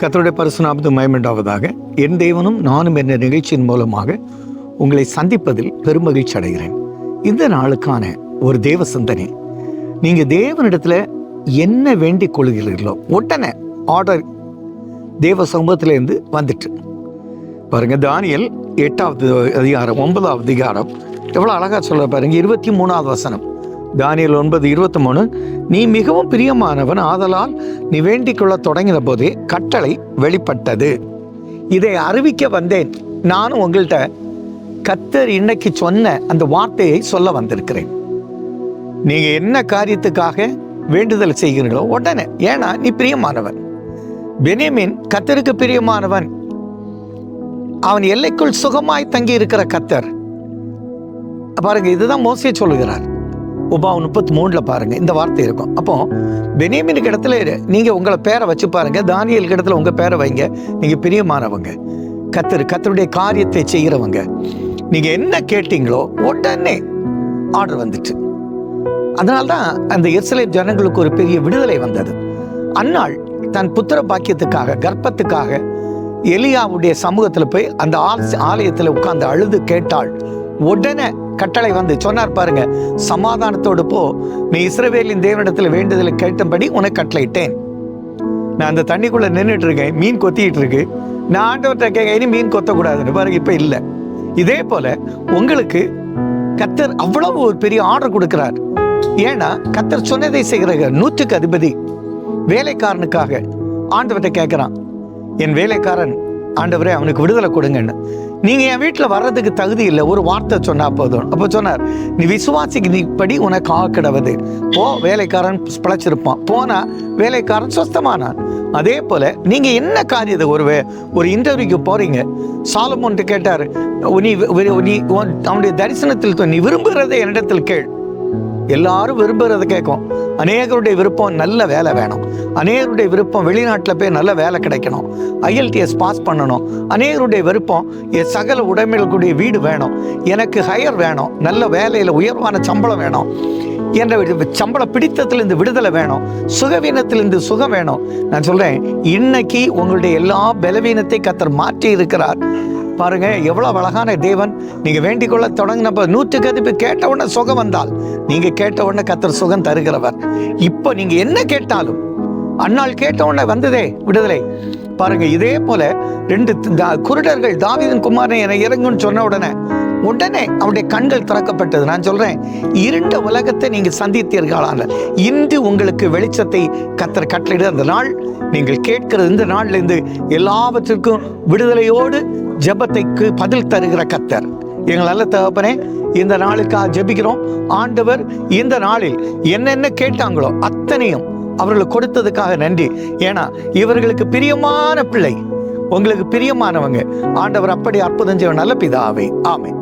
கத்தருடைய பரிசுநாமத்து மயமண்டாவதாக என் தேவனும் நானும் என்ற நிகழ்ச்சியின் மூலமாக உங்களை சந்திப்பதில் பெருமகிழ்ச்சி அடைகிறேன். இந்த நாளுக்கான ஒரு தேவ சிந்தனை நீங்கள் தேவனிடத்தில் என்ன வேண்டிக் கொள்கிறீர்களோ உடனே ஆர்டர் தேவ சமூகத்திலேருந்து வந்துட்டு. பாருங்க தானியல் எட்டாவது அதிகாரம் ஒன்பதாவது அதிகாரம் எவ்வளோ அழகாக சொல்ல பாருங்க இருபத்தி மூணாவது வசனம். தானியல் ஒன்பது இருபத்தி மூணு நீ மிகவும் பிரியமானவன் ஆதலால் நீ வேண்டிக் கொள்ள தொடங்கின போதே கட்டளை வெளிப்பட்டது. இதை அறிவிக்க வந்தேன். நானும் உங்கள்கிட்ட கத்தர் இன்னைக்கு சொன்ன அந்த வார்த்தையை சொல்ல வந்திருக்கிறேன். நீங்க என்ன காரியத்துக்காக வேண்டுதல் செய்கிறீங்களோ உடனே. ஏன்னா நீ பிரியமானவன். பெனியமின் கத்தருக்கு பிரியமானவன். அவன் எல்லைக்குள் சுகமாய் தங்கி இருக்கிற கத்தர். பாருங்க இதுதான் மோசிய சொல்லுகிறார். உபா முப்பத்தி மூணில் பாருங்க இந்த வார்த்தை இருக்கும். அப்போ பெனியமினுக்கு இடத்துல நீங்க உங்களை பேரை வச்சு பாருங்க தானியலுக்கு இடத்துல உங்க பேரை வைங்க. நீங்க பிரியமானவங்க. கத்தர் கத்தருடைய காரியத்தை செய்கிறவங்க. நீங்க என்ன கேட்டீங்களோ உடனே ஆர்டர் வந்துச்சு. அதனால்தான் அந்த எருசலேம் ஜனங்களுக்கு ஒரு பெரிய விடுதலை வந்தது. அன்னாள் தன் புத்திர பாக்கியத்துக்காக கர்ப்பத்துக்காக எலியாவுடைய சமூகத்தில் போய் அந்த ஆலயத்தில் உட்கார்ந்து அழுது கேட்டாள் உடனே கட்டளை வந்து சொன்னார் பாருங்க சமாதானத்தோடு போ. நீ இஸ்ரவேலின் தேவனிடத்துல வேண்டுதலை கேட்டபடி உனக்கு கட்டளையிட்டேன். நான் அந்த தண்ணிக்குள்ள நின்றுட்டு இருக்கேன் மீன் கொத்திட்டு இருக்கு நான் ஆண்டவர்கிட்ட கேட்க இனி மீன் கொத்தக்கூடாதுன்னு. பாருங்க இப்ப இல்லை. இதே போல உங்களுக்கு கத்தர் அவ்வளவு ஒரு பெரிய ஆர்டர் கொடுக்கிறார். ஏன்னா கத்தர் சொன்னதை செய்கிற நூற்றுக்கு அதிபதி. வேலைக்காரனுக்காக ஆண்டவர்கிட்ட கேட்கிறான். என் வேலைக்காரன் ஆண்டவரே அவனுக்கு விடுதலை கொடுங்கன்னு. நீங்க என் வீட்டில் வர்றதுக்கு தகுதி இல்லை. ஒரு வார்த்தை சொன்னா போதும். அப்போ சொன்னார் நீ விசுவாசிக்கு நீப்படி உனக்கு ஆக்கிடவது. போ வேலைக்காரன் பிழைச்சிருப்பான். போனா வேலைக்காரன் சொஸ்தமானான் அதே போல நீங்க என்ன காரியத்தை ஒரு ஒரு இன்டர்வியூக்கு போறீங்க? சாலமோன்ட்டு கேட்டார் நீ நீ அவனுடைய தரிசனத்தில் நீ விரும்புகிறதை என்னிடத்தில் கேள். எல்லாரும் விரும்புகிறத கேட்கும். அநேகருடைய விருப்பம் நல்ல வேலை வேணும். அநேகருடைய விருப்பம் வெளிநாட்டில் போய் நல்ல வேலை கிடைக்கணும். ஐஎல்டிஎஸ் பாஸ் பண்ணணும். அநேகருடைய விருப்பம் என் சகல உடைமைகளுக்குடைய வீடு வேணும். எனக்கு ஹையர் வேணும். நல்ல வேலையில் உயர்வான சம்பளம் வேணும். என்ற சம்பள பிடித்தத்திலிருந்து விடுதலை வேணும். சுகவீனத்திலிருந்து சுகம் வேணும். நான் சொல்கிறேன் இன்னைக்கு உங்களுடைய எல்லா பலவீனத்தை கத்தர் மாற்றி இருக்கிறார் பாருங்க எவ்வளவு அழகான தேவன். நீங்க வேண்டிக் கொள்ள தொடங்கினப்ப நூற்றுக்கு அதிப்பு கேட்ட உடனே சுகம் வந்தால் நீங்க கேட்ட உடனே கத்தர் சுகம் தருகிறவர். இப்போ நீங்க என்ன கேட்டாலும் அன்னால் கேட்ட உடனே வந்ததே விடுதலை. பாருங்க இதே போல ரெண்டு தா- குருடர்கள் தாவிதன் குமாரன் என இறங்குன்னு சொன்ன உடனே உடனே அவருடைய கண்கள் திறக்கப்பட்டது. நான் சொல்றேன் இருண்ட உலகத்தை நீங்கள் சந்தித்தீர்களான இன்று உங்களுக்கு வெளிச்சத்தை கத்தர் கட்டளையிட அந்த நாள் நீங்கள் கேட்கிறது இந்த நாள்ல இருந்து எல்லாவற்றிற்கும் விடுதலையோடு ஜெபத்தைக்கு பதில் தருகிற கத்தர். எங்கள் நல்ல தகப்பனே இந்த நாளுக்காக ஜெபிக்கிறோம். ஆண்டவர் இந்த நாளில் என்னென்ன கேட்டாங்களோ அத்தனையும் அவர்களுக்கு கொடுத்ததுக்காக நன்றி. ஏன்னா இவர்களுக்கு பிரியமான பிள்ளை உங்களுக்கு பிரியமானவங்க. ஆண்டவர் அப்படி அற்புதம் செய்வ நல்ல பிதாவே ஆமை